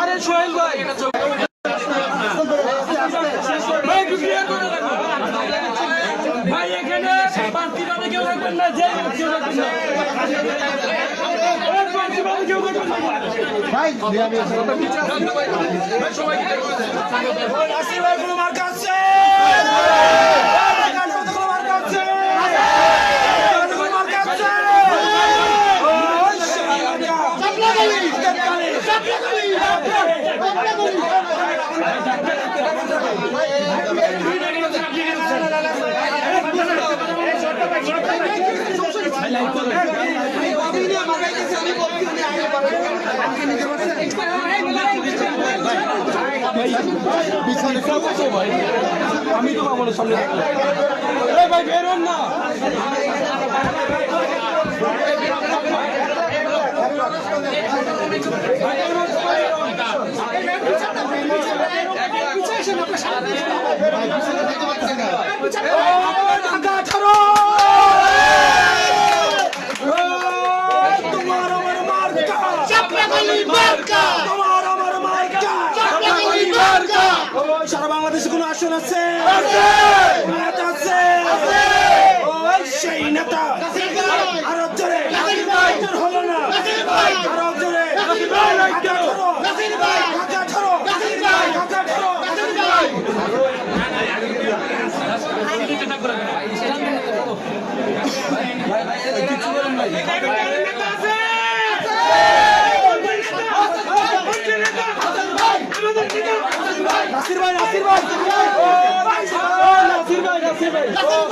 আরে সোহেল ভাই। ভাই এখানে পাঁচটি কেউ না যে কেউ না। কোনো মার্কা আছে? আমি তো পাবো সামনে ভাই না ছাড়ো তোমার আমার মার্কা তোমার আমার মার্কা ওই সারা বাংলাদেশে কোনো আসন আছে? নেতা আছে? সেই নেতা আরও জোরে তোর হলো না আরও জোরে ঢাকা ছাড়ো ঢাকা ছাড়ো ঢাকা ছাড়ো নাসির ভাই নাসির ভাই ও নাসির ভাই নাসির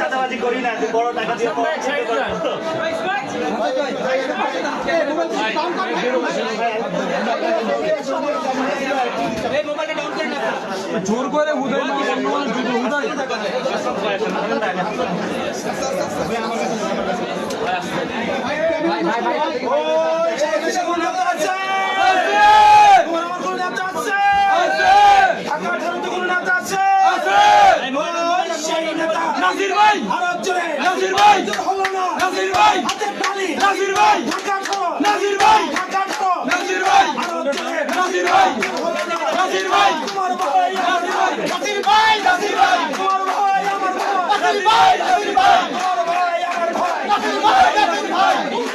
চাঁদাবাজি করি না বড় টাকা দিয়ে জোর করে হুদাই না অন্য মানুষ দুটো হুদাই ওই বাংলাদেশে কোনো নেতা আছে তোমার আমার কোনো নেতা আছে ঢাকা ঠারতে কোনো নেতা আছে ওই সেই নেতা নাসির ভাই আরও জোরে নাসির ভাই তোর হলো না নাসির ভাই হাতে নাসির ভাই ঢাকা নাসির ভাই ঢাকা নাসির ভাই জোরে নাসির ভাই নাসির ভাই তোমার ভাই নাসির ভাই নাসির ভাই নাসির ভাই তোমার ভাই আমার ভাই নাসির ভাই নাসির ভাই তোমার ভাই আমার ভাই নাসির ভাই নাসির ভাই